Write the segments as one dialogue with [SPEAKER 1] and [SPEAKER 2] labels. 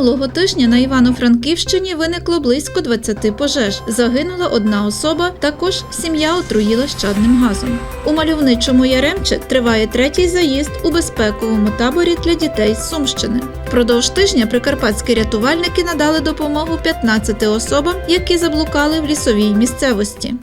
[SPEAKER 1] Минулого тижня на Івано-Франківщині виникло близько 20 пожеж. Загинула одна особа. Також сім'я отруїла щадним газом. У мальовничому Яремче триває третій заїзд у безпековому таборі для дітей з Сумщини. Впродовж тижня прикарпатські рятувальники надали допомогу 15 особам, які заблукали в лісовій місцевості.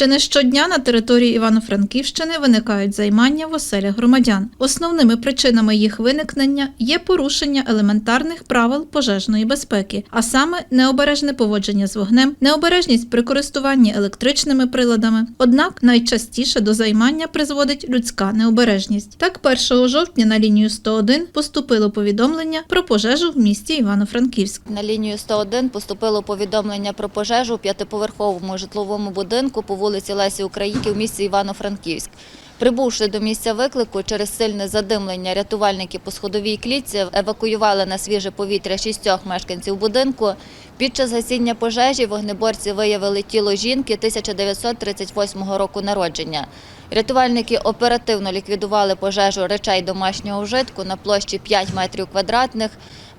[SPEAKER 1] Чи не щодня на території Івано-Франківщини виникають займання в оселях громадян. Основними причинами їх виникнення є порушення елементарних правил пожежної безпеки, а саме необережне поводження з вогнем, необережність при користуванні електричними приладами. Однак найчастіше до займання призводить людська необережність. Так, 1 жовтня на лінію 101 поступило повідомлення про пожежу в місті Івано-Франківськ.
[SPEAKER 2] На лінію 101 поступило повідомлення про пожежу у п'ятиповерховому житловому будинку по вулиці Лесі Українки в місті Івано-Франківськ. Прибувши до місця виклику через сильне задимлення, рятувальники по сходовій клітці евакуювали на свіже повітря шістьох мешканців будинку. Під час гасіння пожежі вогнеборці виявили тіло жінки 1938 року народження. Рятувальники оперативно ліквідували пожежу речей домашнього вжитку на площі 5 метрів квадратних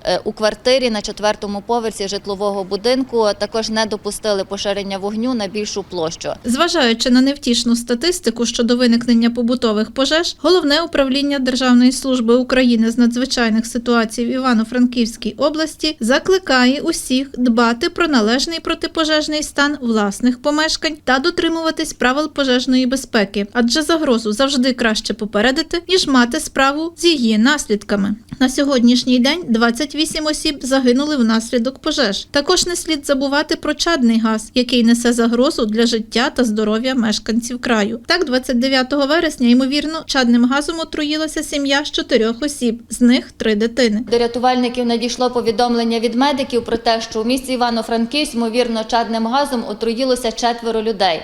[SPEAKER 2] е, у квартирі на четвертому поверсі житлового будинку. Також не допустили поширення вогню на більшу площу.
[SPEAKER 1] Зважаючи на невтішну статистику щодо виникнення побутових пожеж, головне управління Державної служби України з надзвичайних ситуацій в Івано-Франківській області закликає усіх дбати про належний протипожежний стан власних помешкань та дотримуватись правил пожежної безпеки, адже загрозу завжди краще попередити, ніж мати справу з її наслідками. На сьогоднішній день 28 осіб загинули внаслідок пожеж. Також не слід забувати про чадний газ, який несе загрозу для життя та здоров'я мешканців краю. Так, 29 вересня, ймовірно, чадним газом отруїлася сім'я з чотирьох осіб, з них три дитини.
[SPEAKER 2] До рятувальників надійшло повідомлення від медиків про те, що у місті Івано-Франківськ, ймовірно, чадним газом отруїлося четверо людей.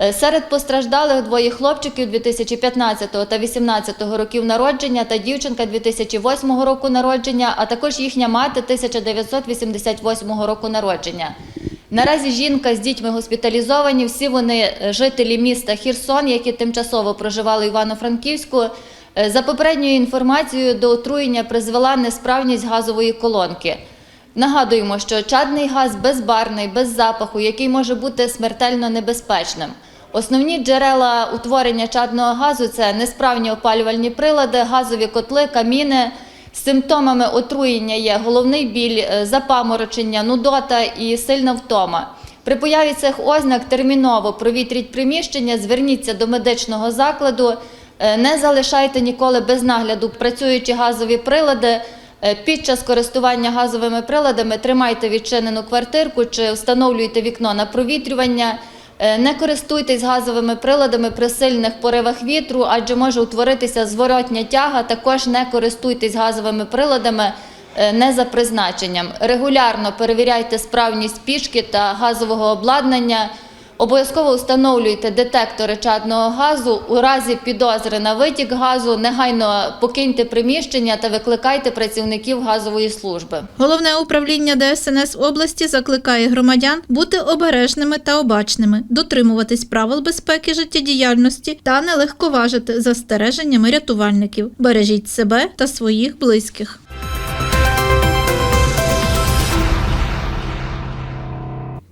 [SPEAKER 2] Е, Серед постраждалих двоє хлопчиків 2015 та 2018 років народження та дівчинка 2008 року народження, а також їхня мати 1988 року народження. Наразі жінка з дітьми госпіталізовані. Всі вони е, жителі міста Хірсон, які тимчасово проживали в Івано-Франківську. Е, За попередньою інформацією, до отруєння призвела несправність газової колонки. Нагадуємо, що чадний газ безбарний, без запаху, який може бути смертельно небезпечним. Основні джерела утворення чадного газу це несправні опалювальні прилади, газові котли, каміни. Симптомами отруєння є головний біль, е, запаморочення, нудота і сильна втома. При появі цих ознак терміново провітріть приміщення, зверніться до медичного закладу, е, не залишайте ніколи без нагляду працюючі газові прилади. Е, Під час користування газовими приладами тримайте відчинену квартирку чи встановлюйте вікно на провітрювання. Е, Не користуйтесь газовими приладами при сильних поривах вітру, адже може утворитися зворотня тяга. Також не користуйтесь газовими приладами е, не за призначенням. Регулярно перевіряйте справність пічки та газового обладнання. Обов'язково встановлюйте детектори чадного газу. У разі підозри на витік газу негайно покиньте приміщення та викликайте працівників газової служби.
[SPEAKER 1] Головне управління ДСНС області закликає громадян бути обережними та обачними, дотримуватись правил безпеки життєдіяльності та не легковажити застереженнями рятувальників. Бережіть себе та своїх близьких.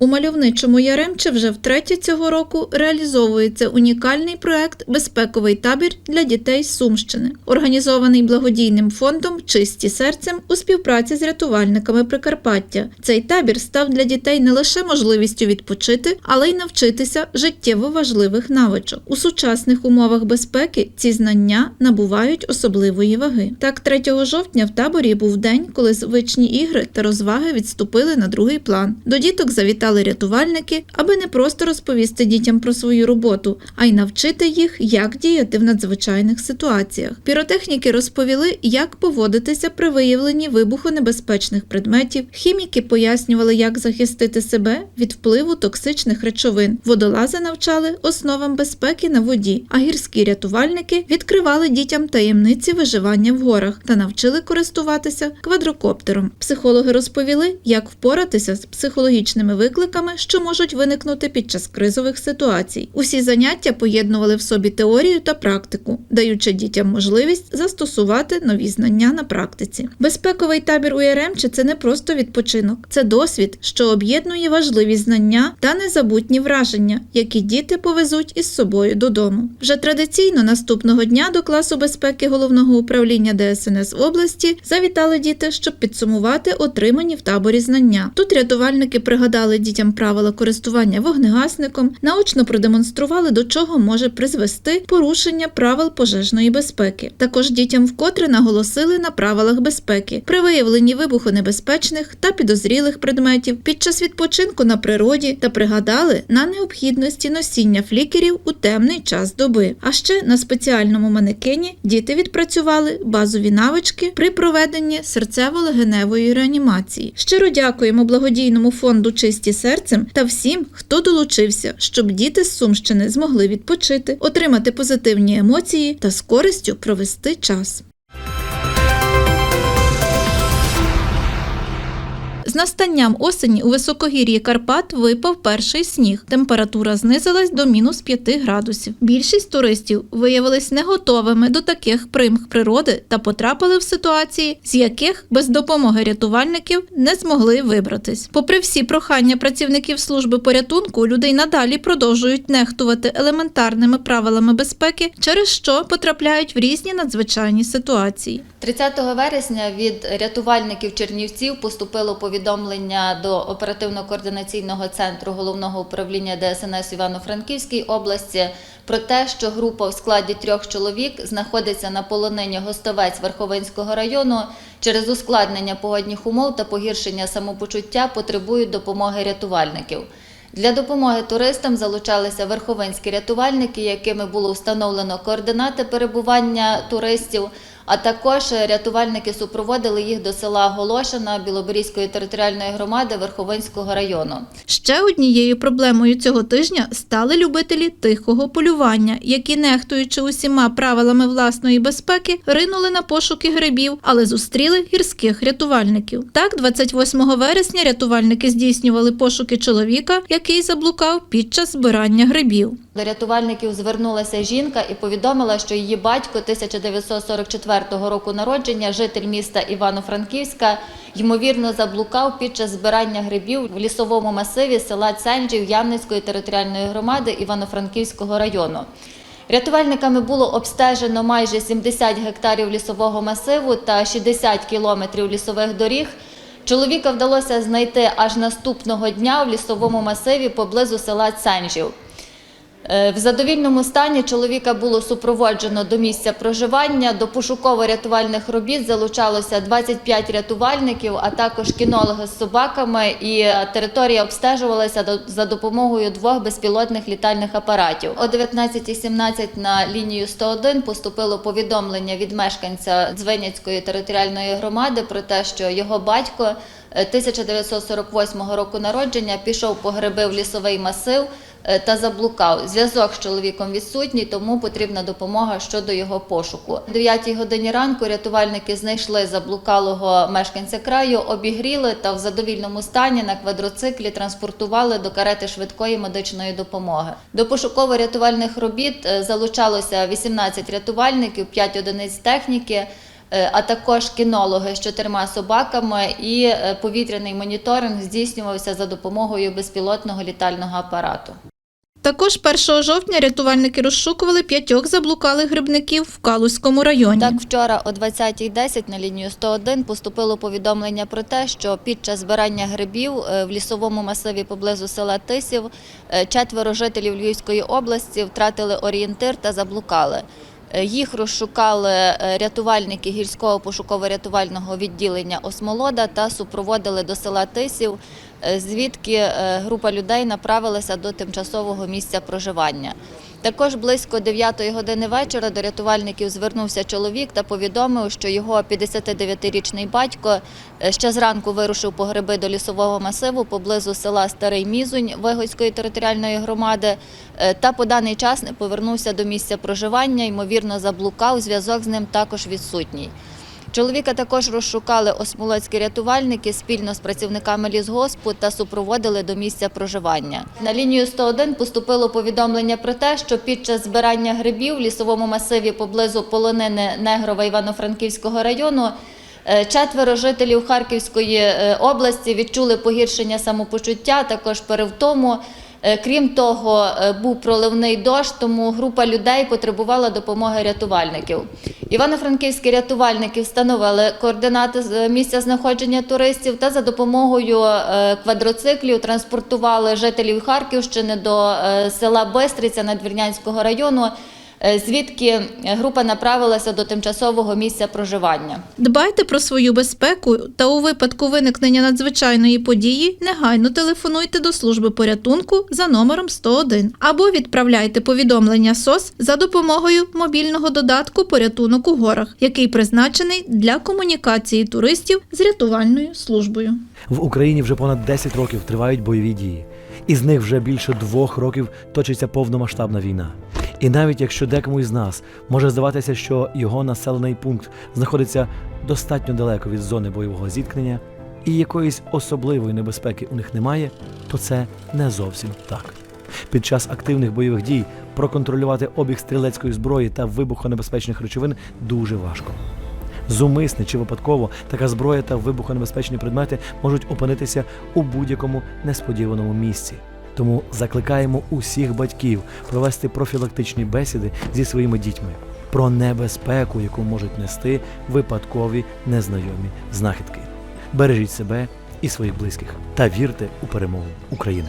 [SPEAKER 1] У мальовничому Яремче вже втретє цього року реалізовується унікальний проект Безпековий табір для дітей з Сумщини, організований благодійним фондом Чисті серцем у співпраці з рятувальниками Прикарпаття. Цей табір став для дітей не лише можливістю відпочити, але й навчитися життєво важливих навичок. У сучасних умовах безпеки ці знання набувають особливої ваги. Так, 3 жовтня в таборі був день, коли звичні ігри та розваги відступили на другий план. До діток завітали рятувальники, аби не просто розповісти дітям про свою роботу, а й навчити їх, як діяти в надзвичайних ситуаціях. Піротехніки розповіли, як поводитися при виявленні вибухонебезпечних предметів. Хіміки пояснювали, як захистити себе від впливу токсичних речовин. Водолази навчали основам безпеки на воді, а гірські рятувальники відкривали дітям таємниці виживання в горах та навчили користуватися квадрокоптером. Психологи розповіли, як впоратися з психологічними викликами викликами, що можуть виникнути під час кризових ситуацій. Усі заняття поєднували в собі теорію та практику, даючи дітям можливість застосувати нові знання на практиці. Безпековий табір у Яремче – це не просто відпочинок, це досвід, що об'єднує важливі знання та незабутні враження, які діти повезуть із собою додому. Вже традиційно наступного дня до класу безпеки головного управління ДСНС області завітали діти, щоб підсумувати отримані в таборі знання. Тут рятувальники пригадали дітям правила користування вогнегасником, наочно продемонстрували, до чого може призвести порушення правил пожежної безпеки. Також дітям вкотре наголосили на правилах безпеки при виявленні вибухонебезпечних та підозрілих предметів під час відпочинку на природі та пригадали на необхідності носіння флікерів у темний час доби. А ще на спеціальному манекені діти відпрацювали базові навички при проведенні серцево-легеневої реанімації. Щиро дякуємо благодійному фонду Чисті серцем та всім, хто долучився, щоб діти з Сумщини змогли відпочити, отримати позитивні емоції та з користю провести час. З настанням осені у високогір'ї Карпат випав перший сніг. Температура знизилась до мінус 5 градусів. Більшість туристів виявились не готовими до таких примх природи та потрапили в ситуації, з яких без допомоги рятувальників не змогли вибратись. Попри всі прохання працівників служби порятунку, люди й надалі продовжують нехтувати елементарними правилами безпеки, через що потрапляють в різні надзвичайні ситуації.
[SPEAKER 2] 30 вересня від рятувальників Чернівців поступило повідомлення до оперативно-координаційного центру головного управління ДСНС Івано-Франківській області про те, що група в складі трьох чоловік знаходиться на полонині Гостовець Верховинського району через ускладнення погодних умов та погіршення самопочуття потребують допомоги рятувальників. Для допомоги туристам залучалися верховинські рятувальники, якими було встановлено координати перебування туристів. А також рятувальники супроводили їх до села Голошина Білоборізької територіальної громади Верховинського району.
[SPEAKER 1] Ще однією проблемою цього тижня стали любителі тихого полювання, які, нехтуючи усіма правилами власної безпеки, ринули на пошуки грибів, але зустріли гірських рятувальників. Так, 28 вересня рятувальники здійснювали пошуки чоловіка, який заблукав під час збирання грибів.
[SPEAKER 2] До рятувальників звернулася жінка і повідомила, що її батько 1944 року народження, житель міста Івано-Франківська, ймовірно заблукав під час збирання грибів в лісовому масиві села Ценджів Ямницької територіальної громади Івано-Франківського району. Рятувальниками було обстежено майже 70 гектарів лісового масиву та 60 кілометрів лісових доріг. Чоловіка вдалося знайти аж наступного дня в лісовому масиві поблизу села Ценжів. Е, В задовільному стані чоловіка було супроводжено до місця проживання. До пошуково-рятувальних робіт залучалося 25 рятувальників, а також кінологи з собаками. І е, територія обстежувалася за допомогою двох безпілотних літальних апаратів. О 19.17 на лінію 101 поступило повідомлення від мешканця Дзвеняцької територіальної громади про те, що його батько е, 1948 року народження пішов по гриби в лісовий масив е, та заблукав. Зв'язок з чоловіком відсутній, тому потрібна допомога щодо його пошуку. О 9 годині ранку рятувальники знайшли заблукалого мешканця краю, обігріли та в задовільному стані на квадроциклі транспортували до карети швидкої медичної допомоги. До пошуково-рятувальних робіт е, залучалося 18 рятувальників, 5 одиниць техніки. Е, а також кінологи з чотирма собаками і е, повітряний моніторинг здійснювався за допомогою безпілотного літального апарату.
[SPEAKER 1] Також 1 жовтня рятувальники розшукували п'ятьох заблукалих грибників в Калузькому районі.
[SPEAKER 2] Так, вчора о 20.10 на лінію 101 поступило повідомлення про те, що під час збирання грибів е, в лісовому масиві поблизу села Тисів е, четверо жителів Львівської області втратили орієнтир та заблукали. Е, Їх розшукали рятувальники гірського пошуково-рятувального відділення Осмолода та супроводили до села Тисів, звідки е, група людей направилася до тимчасового місця проживання. Також близько 9 години вечора до рятувальників звернувся чоловік та повідомив, що його 59-річний батько е, ще зранку вирушив по гриби до лісового масиву поблизу села Старий Мізунь Вигодської територіальної громади е, та по даний час не повернувся до місця проживання, ймовірно, заблукав, зв'язок з ним також відсутній. Чоловіка також розшукали осмолоцькі рятувальники спільно з працівниками лісгоспу та супроводили до місця проживання. На лінію 101 поступило повідомлення про те, що під час збирання грибів в лісовому масиві поблизу полонини Негрова Івано-Франківського району е, четверо жителів Харківської е, області відчули погіршення самопочуття, також перевтому. Е, Крім того, е, був проливний дощ, тому група людей потребувала допомоги рятувальників. Івано-франківські рятувальники встановили координати е, місця знаходження туристів та за допомогою квадроциклів транспортували жителів Харківщини до села Бистриця Надвірнянського району, звідки група направилася до тимчасового місця проживання.
[SPEAKER 1] Дбайте про свою безпеку та у випадку виникнення надзвичайної події негайно телефонуйте до служби порятунку за номером 101 або відправляйте повідомлення СОС за допомогою мобільного додатку Порятунок у горах, який призначений для комунікації туристів з рятувальною службою.
[SPEAKER 3] В Україні вже понад 10 років тривають бойові дії. Із них вже більше двох років точиться повномасштабна війна. І навіть якщо декому із нас може здаватися, що його населений пункт знаходиться достатньо далеко від зони бойового зіткнення, і якоїсь особливої небезпеки у них немає, то це не зовсім так. Під час активних бойових дій проконтролювати обіг стрілецької зброї та вибухонебезпечних речовин дуже важко. Зумисне чи випадково така зброя та вибухонебезпечні предмети можуть опинитися у будь-якому несподіваному місці. Тому закликаємо усіх батьків провести профілактичні бесіди зі своїми дітьми про небезпеку, яку можуть нести випадкові незнайомі знахідки. Бережіть себе і своїх близьких та вірте у перемогу України.